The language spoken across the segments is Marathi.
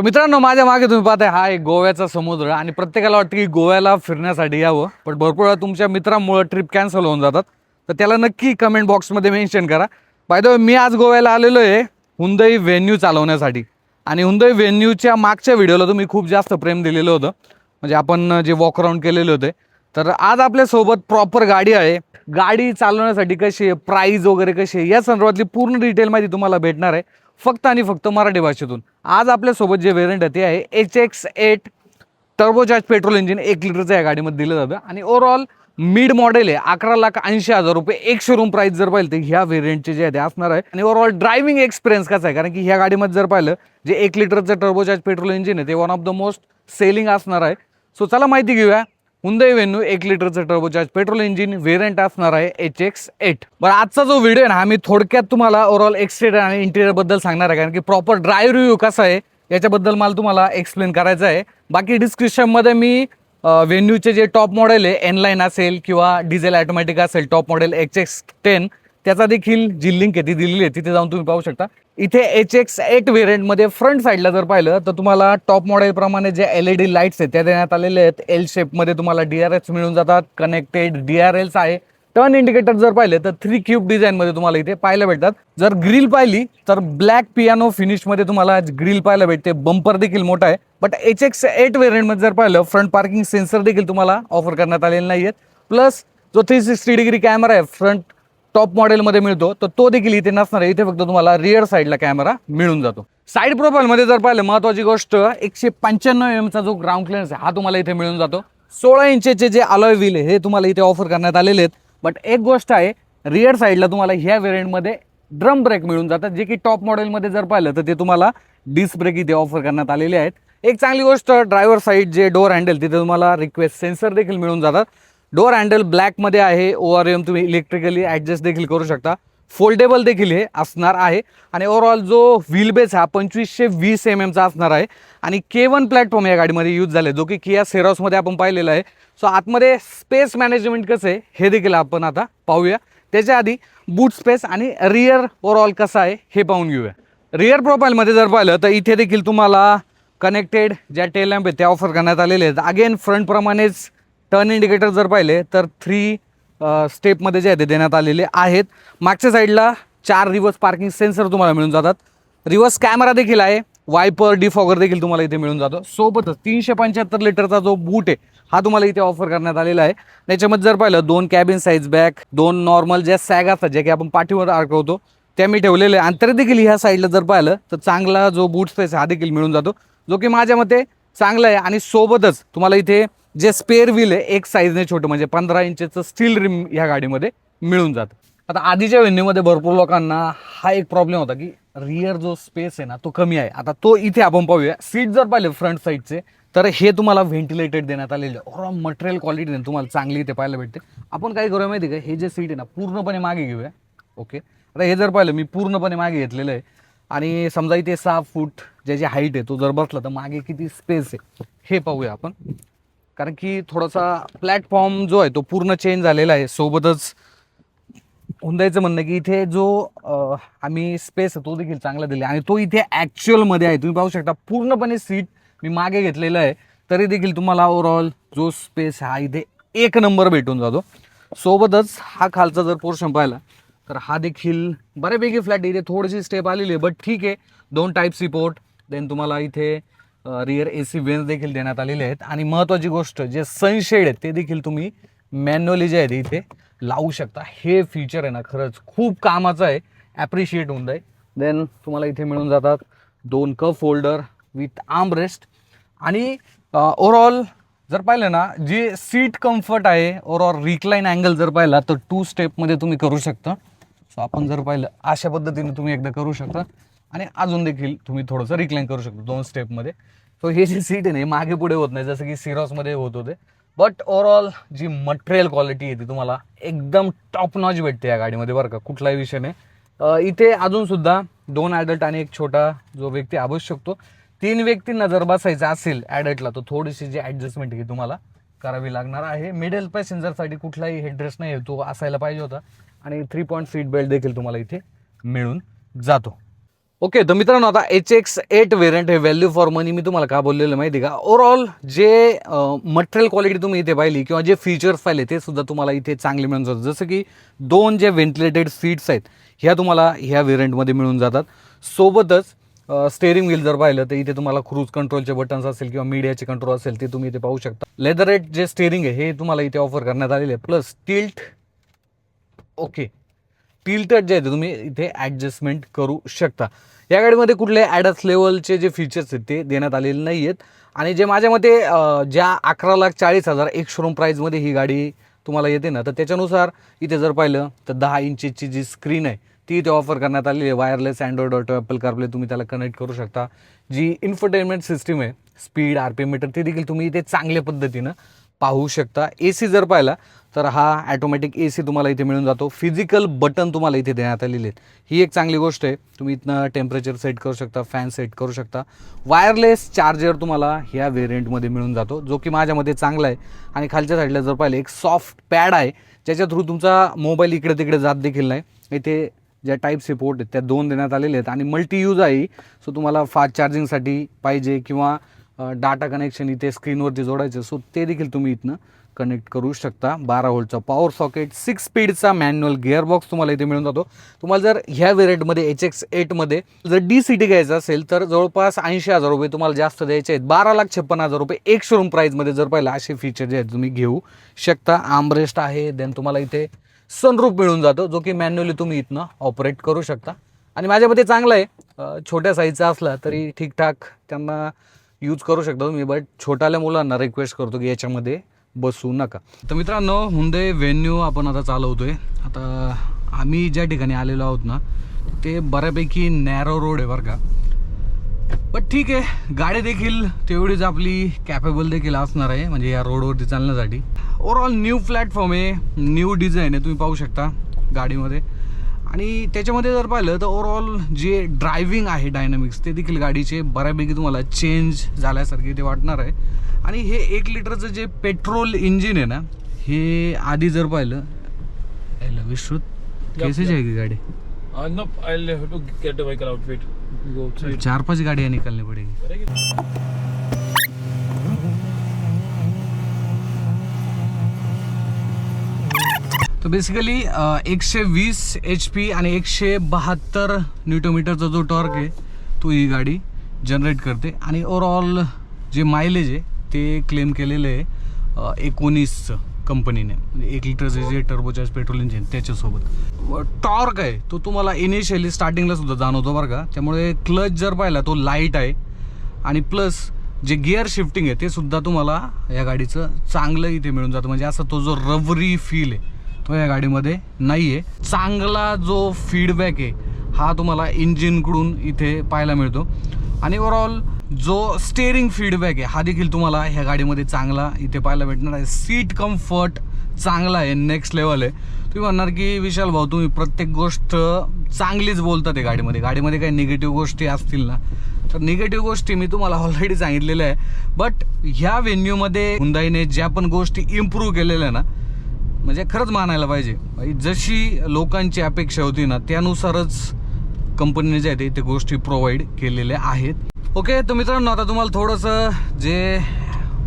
तर मित्रांनो माझ्या मागे तुम्ही पाहताय हा एक गोव्याचा समुद्र आणि प्रत्येकाला वाटतं की गोव्याला फिरण्यासाठी यावं पण भरपूर वेळा तुमच्या मित्रांमुळं ट्रिप कॅन्सल होऊन जातात. तर त्याला नक्की कमेंट बॉक्समध्ये मेन्शन करा. बाय द वे मी आज गोव्याला आलेलो आहे हुंदई व्हेन्यू चालवण्यासाठी. आणि हुंदई व्हेन्यूच्या मागच्या व्हिडिओला तुम्ही खूप जास्त प्रेम दिलेलं होतं. म्हणजे आपण जे वॉक अराउंड केलेले होते. तर आज आपल्यासोबत प्रॉपर गाडी आहे. गाडी चालवण्यासाठी कशी आहे? प्राईज वगैरे कशी आहे? या संदर्भातली पूर्ण डिटेल माहिती तुम्हाला भेटणार आहे. फक्त आणि फक्त मराठी भाषेतून. आज आपल्यासोबत जे व्हेरियंट आहे ते आहे H X eight turbocharge petrol engine एक लिटरचं या गाडीमध्ये दिलं जातं. आणि ओव्हरऑल मिड मॉडेल आहे. अकरा लाख ऐंशी हजार रुपये एक शोरूम प्राईस जर पाहिलं तर ह्या व्हेरियंटचे जे आहे ते असणार आहे. आणि ओव्हरऑल ड्रायव्हिंग एक्सपिरियन्स कसा आहे? कारण की ह्या गाडीमध्ये जर पाहिलं जे एक लिटरचं टर्बोचार्ज पेट्रोल इंजिन आहे ते one of the most selling असणार आहे. सो चला माहिती घेऊया. हुंदई वेन्यू एक लिटरचं टर्बोचार्ज पेट्रोल इंजिन व्हेरियंट असणार आहे एच एक्स एट बरं आजचा जो व्हिडिओ आहे ना मी थोडक्यात तुम्हाला ओव्हरऑल एक्सटेरियर आणि इंटिरियरबद्दल सांगणार आहे कारण की प्रॉपर ड्रायव्ह रिव्ह्यू कसा आहे याच्याबद्दल मला तुम्हाला एक्सप्लेन करायचं आहे. बाकी डिस्क्रिप्शनमध्ये मी वेन्यूचे जे टॉप मॉडेल आहे एनलाईन असेल किंवा डिझेल ॲटोमॅटिक असेल top model H X ten त्याचा देखील जी लिंक आहे ती दिलेली आहे तिथे जाऊन तुम्ही पाहू शकता. इथे एच एक्स एट व्हेरियंटमध्ये फ्रंट साईडला जर पाहिलं तर तुम्हाला top मॉडेलप्रमाणे J L E D lights आहेत त्या देण्यात आलेले आहेत. एल शेपमध्ये तुम्हाला डी आर एस मिळून जातात कनेक्टेड डी आर एल्स आहे. टर्न इंडिकेटर जर पाहिले तर थ्री क्यूब डिझाईनमध्ये तुम्हाला इथे पाहायला भेटतात. जर ग्रिल पाहिली तर ब्लॅक पियानो फिनिशमध्ये तुम्हाला ग्रिल पाहायला भेटते. बंपर देखील मोठा आहे. बट एच एक्स एट व्हेरियंटमध्ये जर पाहिलं फ्रंट पार्किंग सेन्सर देखील तुम्हाला ऑफर करण्यात आलेले नाही आहेत प्लस जो थ्री सिक्स्टी डिग्री कॅमेरा आहे फ्रंट टॉप मॉडेलमध्ये मिळतो तर तो देखील इथे नसणार आहे. इथे फक्त तुम्हाला रिअर साईडला कॅमेरा मिळून जातो. साईड प्रोफाईलमध्ये जर पाहिलं महत्वाची गोष्ट एकशे पंच्याण्णव एमचा जो ग्राउंड क्लिअरन्स आहे हा तुम्हाला इथे मिळून जातो. सोळा इंचेचे जे अलॉय व्हील हे तुम्हाला इथे ऑफर करण्यात आलेले आहेत. बट एक गोष्ट आहे रिअर साईडला तुम्हाला ह्या व्हेरियंटमध्ये ड्रम ब्रेक मिळून जातात जे की टॉप मॉडेलमध्ये जर पाहिलं तर ते तुम्हाला डिस्क ब्रेक इथे ऑफर करण्यात आलेले आहेत. एक चांगली गोष्ट ड्रायव्हर साईड जे डोअर हँडल तिथे तुम्हाला रिक्वेस्ट सेन्सर देखील मिळून जातात. डोअर हँडल ब्लॅकमध्ये आहे. ओ आर एम तुम्ही इलेक्ट्रिकली ॲडजस्ट देखील करू शकता. फोल्डेबल देखील हे असणार आहे. आणि ओव्हरऑल जो व्हील बेस हा पंचवीसशे वीस एम एमचा असणार आहे. आणि के वन प्लॅटफॉर्म या गाडीमध्ये यूज झाले जो की किया सेरॉसमध्ये आपण पाहिलेला आहे. सो आतमध्ये स्पेस मॅनेजमेंट कसं आहे हे देखील आपण आता पाहूया. त्याच्या आधी बूट स्पेस आणि रिअर ओव्हरऑल कसं आहे हे पाहून घेऊया. रिअर प्रोफाईलमध्ये जर पाहिलं तर इथे देखील तुम्हाला कनेक्टेड ज्या टेल लॅम्प आहेत त्या ऑफर करण्यात आलेले आहेत. अगेन फ्रंटप्रमाणेच टर्न इंडिकेटर जर पाहिले तर थ्री स्टेपमध्ये जे आहे ते देण्यात आलेले आहेत. मागच्या साईडला चार रिवर्स पार्किंग सेन्सर तुम्हाला मिळून जातात. रिवर्स कॅमेरा देखील आहे. वायपर डिफॉगर देखील तुम्हाला इथे मिळून जातो. सोबतच तीनशे पंच्याहत्तर लिटरचा जो बूट आहे हा तुम्हाला इथे ऑफर करण्यात आलेला आहे. त्याच्यामध्ये जर पाहिलं दोन कॅबिन साईज बॅग दोन नॉर्मल ज्या सॅग असतात ज्या की आपण पाठीवर अडकवतो त्या मी ठेवलेले आहे आणि तरी देखील ह्या साईडला जर पाहिलं तर चांगला जो बूट स्पेस हा देखील मिळून जातो. जो की माझ्या मते चांगला आहे. आणि सोबतच तुम्हाला इथे जे स्पेअर व्हील आहे एक साईजने छोटं म्हणजे पंधरा इंचेचं स्टील रिम ह्या गाडीमध्ये मिळून जातं. आता आधीच्या व्हेन्यूमध्ये भरपूर लोकांना हा एक प्रॉब्लेम होता की रिअर जो स्पेस आहे ना तो कमी आहे. आता तो इथे आपण पाहूया. सीट जर पाहिले फ्रंट साईडचे तर हे तुम्हाला व्हेंटिलेटेड देण्यात आलेलं ओव्हरऑल मटेरियल क्वालिटी तुम्हाला चांगली इथे पाहायला भेटते. आपण काय करूया माहिती का? हे जे सीट आहे ना पूर्णपणे मागे घेऊया. ओके आता हे जर पाहिलं मी पूर्णपणे मागे घेतलेलं आहे. आणि समजा इथे सहा फूट ज्याची हाईट आहे तो जर बसला तर मागे किती स्पेस आहे हे पाहूया आपण. कारण की थोडासा प्लॅटफॉर्म जो आहे तो पूर्ण चेंज झालेला आहे. सोबतच हुंदायचं म्हणणं की इथे जो आम्ही स्पेस आहे तो देखील चांगला दिला आणि तो इथे ॲक्च्युअलमध्ये आहे. तुम्ही पाहू शकता पूर्णपणे सीट मी मागे घेतलेलं आहे. तरी देखील तुम्हाला ओव्हरऑल जो स्पेस हा इथे एक नंबर भेटून जातो. सोबतच हा खालचा जर पोर्शन पाहिला तर हा देखील बऱ्यापैकी फ्लॅट इथे थोडीशी स्टेप आलेली आहे बट ठीक आहे. दोन टाईप सी पोर्ट देन तुम्हाला इथे रिअर ए सी वेन्स देखील देण्यात आलेले आहेत. आणि महत्त्वाची गोष्ट जे सनशेड आहेत ते देखील तुम्ही मॅन्युअली जे आहे ते इथे लावू शकता. हे फीचर आहे ना खरंच खूप कामाचं आहे. ॲप्रिशिएट होऊन जाईल. देन तुम्हाला इथे मिळून जातात दोन cup holder with arm rest आणि ओवरऑल जर पाहिलं ना जे सीट कम्फर्ट आहे ओवरऑल रिक्लाईन अँगल जर पाहिला तर टू स्टेपमध्ये तुम्ही करू शकता. सो आपण जर पाहिलं अशा पद्धतीने तुम्ही एकदा करू शकता. आणि अजून देखील तुम्ही थोडंसं रिक्लाईन करू शकता दोन स्टेपमध्ये सो हे जे सीट आहे ना हे मागे पुढे होत नाही जसं की सिरॉसमध्ये होत होते. बट ओव्हरऑल जी मटेरियल क्वालिटी आहे ती तुम्हाला एकदम टॉप नॉच भेटते या गाडीमध्ये बरं का कुठलाही विषय नाही. इथे अजूनसुद्धा दोन ॲडल्ट आणि एक छोटा जो व्यक्ती आवश्यक शकतो तीन व्यक्तींना जर बसायचा असेल ॲडल्टला तर थोडीशी जी ॲडजस्टमेंट ही तुम्हाला करावी लागणार आहे. मिडल पॅसेंजरसाठी कुठलाही हेडरेस नाही आहे तो असायला पाहिजे होता. आणि थ्री पॉईंट सीट बेल्ट देखील तुम्हाला इथे मिळून जातो. ओके तर मित्रांनो आता एच एक्स एट व्हेरियंट हे व्हॅल्यू फॉर मनी मी तुम्हाला का बोललेलं माहिती आहे का? ओव्हरऑल जे मटेरियल क्वालिटी तुम्ही इथे पाहिली किंवा जे फीचर्स पाहिले ते सुद्धा तुम्हाला इथे चांगले मिळून जातात. जसं की दोन जे व्हेंटिलेटेड सीट्स आहेत ह्या तुम्हाला ह्या व्हेरियंटमध्ये मिळून जातात. सोबतच स्टेअरिंग व्हील जर पाहिलं तर इथे तुम्हाला क्रूज कंट्रोलचे बटन्स असेल किंवा मीडियाचे कंट्रोल असेल ते तुम्ही इथे पाहू शकता. लेदरेट जे स्टेअरिंग आहे हे तुम्हाला इथे ऑफर करण्यात आलेले आहे. प्लस टिल्ट ओके टिल्टेड जे आहे ते तुम्ही इथे ॲडजस्टमेंट करू शकता. या गाडीमध्ये कुठले ॲडस लेवलचे जे फीचर्स आहेत ते देण्यात आलेले नाही आहेत आणि जे माझ्या मते ज्या अकरा लाख चाळीस हजार एक शोरूम प्राईजमध्ये ही गाडी तुम्हाला येते ना तर त्याच्यानुसार इथे जर पाहिलं तर दहा इंचची जी स्क्रीन आहे ती इथे ऑफर करण्यात आलेली आहे. Wireless Android Auto Apple CarPlay तुम्ही त्याला कनेक्ट करू शकता. जी इन्फरटेनमेंट सिस्टीम आहे स्पीड आर पी मीटर ते देखील तुम्ही इथे चांगल्या पद्धतीनं पाहू शकता. ए सी जर पाहिला तर हा ॲटोमॅटिक ए सी तुम्हाला इथे मिळून जातो. फिजिकल बटन तुम्हाला इथे देण्यात आलेले आहेत. ही एक चांगली गोष्ट आहे. तुम्ही इथनं टेम्परेचर सेट करू शकता फॅन सेट करू शकता. वायरलेस चार्जर तुम्हाला ह्या व्हेरियंटमध्ये मिळून जातो जो की माझ्यामध्ये चांगला आहे. आणि खालच्या साईडला जर पाहिलं एक सॉफ्ट पॅड आहे. ज्याच्या थ्रू तुमचा मोबाईल इकडे तिकडे जात देखील नाही. इथे ज्या टाईप सपोर्ट पोर्ट आहेत त्या दोन देण्यात आलेले आहेत. आणि मल्टी यूज आहे. सो तुम्हाला फास्ट चार्जिंगसाठी पाहिजे किंवा डाटा कनेक्शन इथे स्क्रीनवरती जोडायचं सो ते देखील तुम्ही इथनं कनेक्ट करू शकता. बारा होल्टचा पॉवर सॉकेट सिक्स स्पीडचा मॅन्युअल गिअरबॉक्स तुम्हाला इथे मिळून जातो. तुम्हाला जर ह्या व्हेरियंटमध्ये एच एक्स एटमध्ये जर डी सी टी घ्यायचं असेल तर जवळपास ऐंशी हजार रुपये तुम्हाला जास्त द्यायचे आहेत. बारा लाख छप्पन्न हजार रुपये एक शोरूम प्राईजमध्ये जर पाहिलं असे फीचर जे आहेत तुम्ही घेऊ शकता. आमरेस्ट आहे देन तुम्हाला इथे सनरूप मिळून जातो जो की मॅन्युअली तुम्ही इथनं ऑपरेट करू शकता. आणि माझ्यामध्ये चांगलं आहे. छोट्या साईजचा असला तरी ठीकठाक त्यांना यूज करू शकता तुम्ही बट छोट्याल्या मुलांना रिक्वेस्ट करतो की याच्यामध्ये बसू नका. तर मित्रांनो हुंदे व्हेन्यू आपण आता चालवतोय. आता आम्ही ज्या ठिकाणी आलेलो आहोत ना ते बऱ्यापैकी नॅरो रोड आहे बरं का. बट ठीक आहे गाडी देखील तेवढीच आपली कॅपेबल देखील असणार आहे म्हणजे या रोडवरती चालण्यासाठी. ओवरऑल न्यू प्लॅटफॉर्म आहे न्यू डिझाईन आहे तुम्ही पाहू शकता गाडीमध्ये. आणि त्याच्यामध्ये जर पाहिलं तर ओव्हरऑल जे ड्रायव्हिंग आहे डायनामिक्स ते देखील गाडीचे बऱ्यापैकी तुम्हाला चेंज झाल्यासारखे ते वाटणार आहे. आणि हे एक लिटरचं जे पेट्रोल इंजिन आहे ना हे आधी जर पाहिलं याला विश्रुत केसेच आहे की गाडी? Uh. चार पाच गाड़ियाँ निकालनी पड़ेगी तो बेसिकली एकशे वीस एच पी आणि एकशे बहात्तर न्यूटोमीटरचा जो टॉर्क आहे तो ही गाडी जनरेट करते. आणि ओवरऑल जे मायलेज आहे ते क्लेम केलेलं आहे एकोणीसचं कंपनीने म्हणजे एक लिटरचे जे टर्बोचार्ज पेट्रोल इंजिन त्याच्यासोबत. टॉर्क आहे तो तुम्हाला इनिशियली स्टार्टिंगला सुद्धा जाणवतो बरं का. त्यामुळे क्लच जर पाहिला तो लाइट आहे. आणि प्लस जे गिअर शिफ्टिंग आहे ते सुद्धा तुम्हाला या गाडीचं चांगलं इथे मिळून जातं. म्हणजे असा तो जो रवरी फील आहे. तो या गाडीमध्ये नाही आहे चांगला जो फीडबॅक आहे हा तुम्हाला इंजिनकडून इथे पाहायला मिळतो. आणि ओवरऑल जो स्टेअरिंग फीडबॅक आहे हा देखील तुम्हाला ह्या गाडीमध्ये चांगला इथे पाहायला भेटणार आहे. सीट कम्फर्ट चांगला आहे नेक्स्ट लेवल आहे. तुम्ही म्हणणार की विशाल भाऊ तुम्ही प्रत्येक गोष्ट चांगलीच बोलतात आहे गाडीमध्ये. गाडीमध्ये काही निगेटिव्ह गोष्टी असतील ना. तर निगेटिव्ह गोष्टी मी तुम्हाला ऑलरेडी सांगितलेल्या आहे. बट ह्या व्हेन्यूमध्ये हुंदाईने ज्या पण गोष्टी इम्प्रूव्ह केलेल्या आहे ना म्हणजे खरंच मानायला पाहिजे. म्हणजे जशी लोकांची अपेक्षा होती ना त्यानुसारच कंपनीने जे आहे ते- गोष्टी प्रोव्हाइड केलेल्या आहेत. ओके तर मित्रांनो आता तुम्हाला थोडंसं जे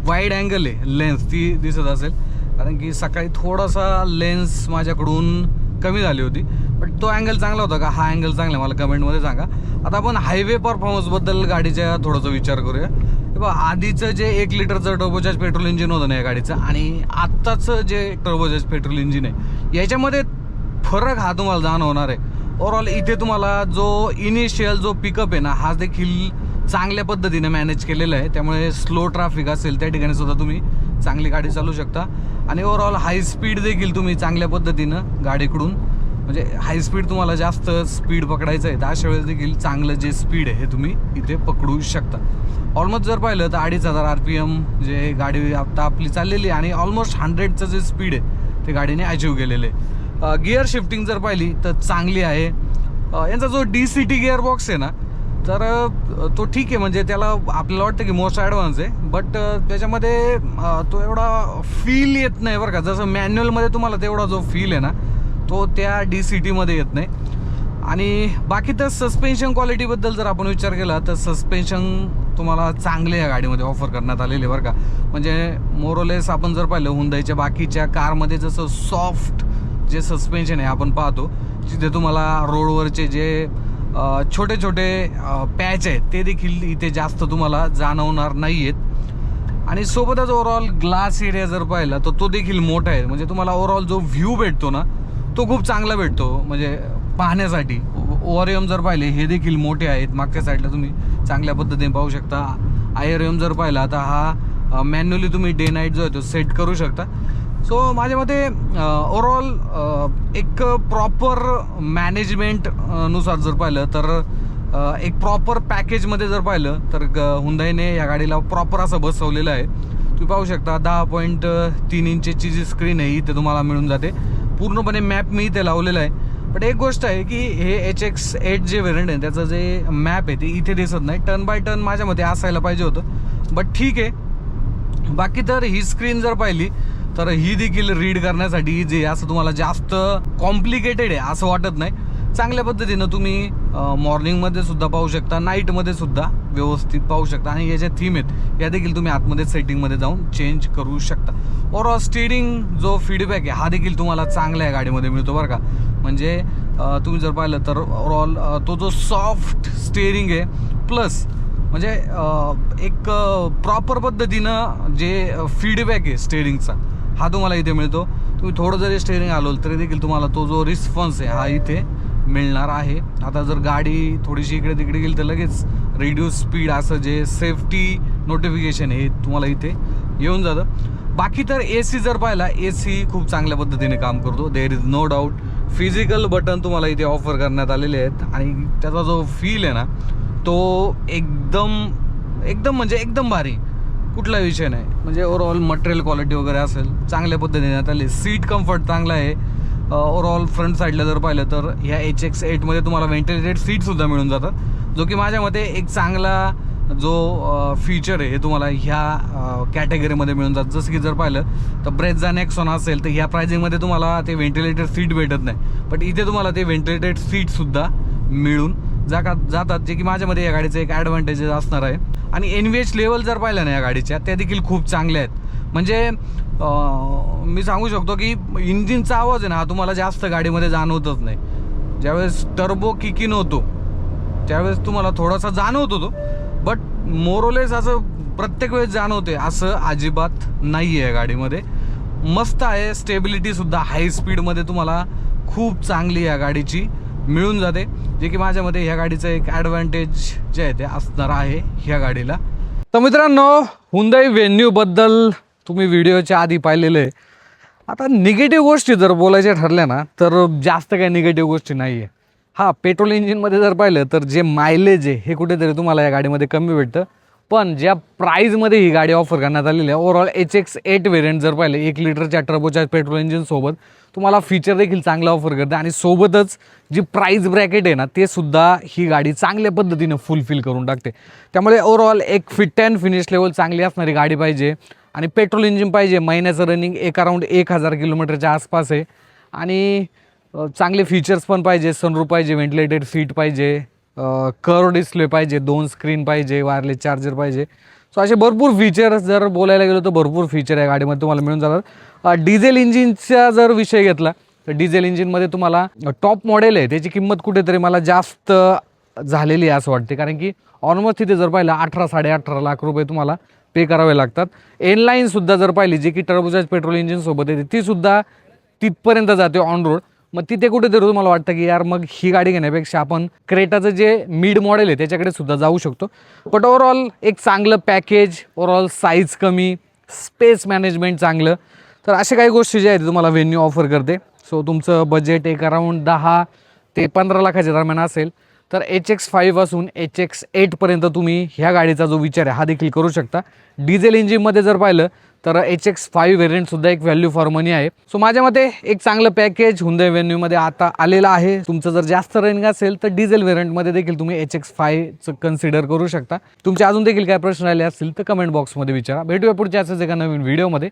वाईड अँगल आहे लेन्स ती दिसत असेल. कारण की सकाळी थोडासा लेन्स माझ्याकडून कमी झाली होती. बट तो अँगल चांगला होता का? हा अँगल चांगला आहे? मला कमेंटमध्ये सांगा. आता आपण हायवे परफॉर्मन्सबद्दल गाडीच्या थोडासा विचार करूया. आधीचं जे एक लिटरचं टर्बोचार्ज पेट्रोल इंजिन होतं ना या गाडीचं आणि आत्ताचं जे टर्बोचार्ज पेट्रोल इंजिन आहे याच्यामध्ये फरक हा तुम्हाला जाणवणार आहे. ओव्हरऑल इथे तुम्हाला जो इनिशियल जो पिकअप आहे ना हा देखील चांगल्या पद्धतीने मॅनेज केलेला आहे. त्यामुळे स्लो ट्रॅफिक असेल त्या ठिकाणी सुद्धा तुम्ही चांगली गाडी चालू शकता. आणि ओव्हरऑल हाय स्पीड देखील तुम्ही चांगल्या पद्धतीनं गाडीकडून म्हणजे हाय स्पीड तुम्हाला जास्त स्पीड पकडायचं आहे तर अशा वेळेस देखील चांगलं जे स्पीड आहे हे तुम्ही इथे पकडू शकता. ऑलमोस्ट जर पाहिलं तर अडीच हजार आर पी एम जे गाडी आता आपली चाललेली आहे आणि ऑलमोस्ट हंड्रेडचं जे स्पीड आहे ते गाडीने अचीव केलेले आहे. गिअर शिफ्टिंग जर पाहिली तर चांगली आहे. यांचा जो D C T gear box आहे ना तर तो ठीक आहे. म्हणजे त्याला आपल्याला वाटतं की मोस्ट ॲडव्हान्स आहे बट त्याच्यामध्ये तो एवढा फील येत नाही बरं का. जसं मॅन्युअलमध्ये तुम्हाला तेवढा जो फील आहे ना तो त्या डी सी टीमध्ये येत नाही. आणि बाकी तर सस्पेन्शन क्वालिटीबद्दल जर आपण विचार केला तर सस्पेन्शन तुम्हाला चांगले या गाडीमध्ये ऑफर करण्यात आलेले बरं का. म्हणजे मोरोलेस आपण जर पाहिलं हुंदाईच्या बाकीच्या कारमध्ये जसं सॉफ्ट जे सस्पेन्शन आहे आपण पाहतो तिथे तुम्हाला रोडवरचे जे छोटे छोटे पॅच आहेत ते देखील इथे जास्त तुम्हाला जाणवणार नाही आहेत आणि सोबतच ओव्हरऑल ग्लास एरिया जर पाहिला तर तो देखील मोठा आहे. म्हणजे तुम्हाला ओव्हरऑल जो व्ह्यू भेटतो ना तो खूप चांगला भेटतो. म्हणजे पाहण्यासाठी ओरियम जर पाहिले हे देखील मोठे आहेत. मागच्या साईडला तुम्ही चांगल्या पद्धतीने पाहू शकता. आयर एम जर पाहिला आता हा मॅन्युअली तुम्ही डे नाईट जो आहे तो सेट करू शकता. सो माझ्या मते ओवरऑल एक प्रॉपर मॅनेजमेंटनुसार जर पाहिलं तर एक प्रॉपर पॅकेजमध्ये जर पाहिलं तर ग- हुंदाईने या गाडीला प्रॉपर असं बसवलेलं आहे. तुम्ही पाहू शकता दहा पॉईंट तीन इंचची जी स्क्रीन आहे इथे तुम्हाला मिळून जाते. पूर्णपणे मॅप मी इथे लावलेला आहे. बट एक गोष्ट आहे की हे एच एक्स एट जे व्हेरियंट आहे त्याचं जे मॅप आहे ते इथे दिसत नाही. टर्न बाय टर्न माझ्या मते असायला पाहिजे होतं. बट ठीक आहे. बाकी तर ही स्क्रीन जर पाहिली तर ही देखील रीड करण्यासाठी जे असं तुम्हाला जास्त कॉम्प्लिकेटेड आहे असं वाटत नाही. चांगल्या पद्धतीनं तुम्ही मॉर्निंगमध्ये सुद्धा पाहू शकता नाईटमध्ये सुद्धा व्यवस्थित पाहू शकता. आणि या ज्या थीम आहेत या देखील तुम्ही आतमध्ये सेटिंगमध्ये जाऊन चेंज करू शकता. ओवरऑल स्टिअरिंग जो फीडबॅक आहे हा देखील तुम्हाला चांगल्या गाडीमध्ये मिळतो बरं का. म्हणजे तुम्ही जर पाहिलं तर ओव्हरऑल तो जो सॉफ्ट स्टेअरिंग आहे प्लस म्हणजे एक प्रॉपर पद्धतीनं जे फीडबॅक आहे स्टेअरिंगचा हा तुम्हाला इथे मिळतो. तुम्ही थोडं जरी स्टेअरिंग आलो तरी देखील तुम्हाला तो जो रिस्पॉन्स आहे हा इथे मिळणार आहे. आता जर गाडी थोडीशी इकडे तिकडे गेली तर लगेच रेड्यूस स्पीड असं जे सेफ्टी नोटिफिकेशन हे तुम्हाला इथे येऊन जातं. बाकी तर ए सी जर पाहिला ए सी खूप चांगल्या पद्धतीने काम करतो. There is no doubt physical button तुम्हाला इथे ऑफर करण्यात आलेले आहेत. आणि त्याचा जो फील आहे ना तो एकदम एकदम म्हणजे एकदम भारी. कुठला विषय नाही. म्हणजे ओवरऑल मटेरियल क्वालिटी वगैरे असेल चांगल्या पद्धतीने आता आली. सीट कम्फर्ट चांगला आहे. ओवरऑल फ्रंट साईडला जर पाहिलं तर ह्या एच एक्स एटमध्ये तुम्हाला व्हेंटिलेटेड सीटसुद्धा मिळून जातात. जो की माझ्या मते एक चांगला जो फीचर आहे हे तुम्हाला ह्या कॅटेगरीमध्ये मिळून जातं. जसं की जर पाहिलं तर ब्रेझा नेक्सॉन असेल तर ह्या प्रायझिंगमध्ये तुम्हाला ते व्हेंटिलेटेड सीट भेटत नाही. बट इथे तुम्हाला ते व्हेंटिलेटेड सीटसुद्धा मिळून जागा जातात जे की माझ्यामध्ये या गाडीचं एक ॲडव्हान्टेजेस असणार आहे. आणि एन व्ही एच लेवल जर पाहिलं ना या गाडीच्या त्या देखील खूप चांगल्या आहेत. म्हणजे मी सांगू शकतो की इंजिनचा आवाज आहे ना हा तुम्हाला जास्त गाडीमध्ये जाणवतच नाही. ज्यावेळेस टर्बो किकिन होतो त्यावेळेस तुम्हाला थोडासा जाणवत होतो. बट मोरोलेस असं प्रत्येक वेळेस जाणवते असं अजिबात नाही आहे गाडीमध्ये. मस्त आहे स्टेबिलिटीसुद्धा हाय स्पीडमध्ये तुम्हाला खूप चांगली या गाडीची मिळून जाते. जे की माझ्यामध्ये ह्या गाडीचं एक ॲडव्हान्टेज जे आहे ते असणार आहे ह्या गाडीला. तर मित्रांनो हुंदाई व्हेन्यूबद्दल तुम्ही व्हिडिओच्या आधी पाहिलेलं आहे. आता निगेटिव्ह गोष्टी जर बोलायच्या ठरल्या ना तर जास्त काही निगेटिव्ह गोष्टी नाही आहे हां पेट्रोल इंजिनमध्ये जर पाहिलं तर जे मायलेज आहे हे कुठेतरी तुम्हाला या गाडीमध्ये कमी भेटतं. पण ज्या प्राईजमध्ये ही गाडी ऑफर करण्यात आलेली आहे overall H X eight variant जर पाहिलं एक लिटरच्या टर्बोच्या पेट्रोल इंजिनसोबत तुम्हाला फीचर देखील चांगला ऑफर करते. आणि सोबतच जी प्राईज ब्रॅकेट आहे ना ते सुद्धा ही गाडी चांगल्या पद्धतीनं फुलफिल करून टाकते. त्यामुळे ओव्हरऑल एक फिट अँड फिनिश लेवल चांगली असणारी गाडी पाहिजे. आणि पेट्रोल इंजिन पाहिजे. महिन्याचं रनिंग एक अराऊंड एक हजार किलोमीटरच्या आसपास आहे. आणि चांगले फीचर्स पण पाहिजे. सनरूप पाहिजे व्हेंटिलेटेड सीट पाहिजे कर्व डिस्प्ले पाहिजे दोन स्क्रीन पाहिजे वायरलेस चार्जर पाहिजे. सो असे भरपूर फीचर्स जर बोलायला गेलो तर भरपूर फीचर आहे गाडीमध्ये तुम्हाला मिळून जाणार डिझेल इंजिनचा जर विषय घेतला तर डिझेल इंजिनमध्ये तुम्हाला टॉप मॉडेल आहे. त्याची किंमत कुठेतरी मला जास्त झालेली आहे असं वाटते. कारण की ऑलमोस्ट तिथे जर पाहिलं अठरा साडे अठरा लाख रुपये तुम्हाला पे करावे लागतात. एनलाईनसुद्धा जर पाहिली जे की टर्बोजाज पेट्रोल इंजिनसोबत येते तीसुद्धा तिथपर्यंत जाते ऑन रोड मग तिथे कुठेतरी तुम्हाला वाटतं की यार मग ही गाडी घेण्यापेक्षा आपण क्रेटाचं जे मिड मॉडेल आहे त्याच्याकडे सुद्धा जाऊ शकतो. बट ओव्हरऑल एक चांगलं पॅकेज ओव्हरऑल साईज कमी स्पेस मॅनेजमेंट चांगलं. तर अशा काही गोष्टी ज्या आहेत तुम्हाला व्हेन्यू ऑफर करते. सो तुमचं बजेट एक अराऊंड दहा ते पंधरा लाखाच्या दरम्यान असेल. तर एच एक्स फाईव्ह असून एच एक्स एटपर्यंत तुम्ही ह्या गाडीचा जो विचार आहे हा देखील करू शकता. डिझेल इंजिनमध्ये जर पाहिलं तर एच एक्स फाईव्ह व्हेरियंटसुद्धा एक व्हॅल्यू फॉर मनी आहे. सो माझ्या मते एक चांगलं पॅकेज हुंदे व्हेन्यूमध्ये आता आलेलं आहे. तुमचं जर जास्त रेंज असेल तर डिझेल व्हेरियंटमध्ये देखील तुम्ही एच एक्स फायचं कन्सिडर करू शकता. तुमचे अजून देखील काय प्रश्न आले असतील तर कमेंट बॉक्समध्ये विचारा. भेटूया पुढच्या असंच एका नवीन व्हिडिओमध्ये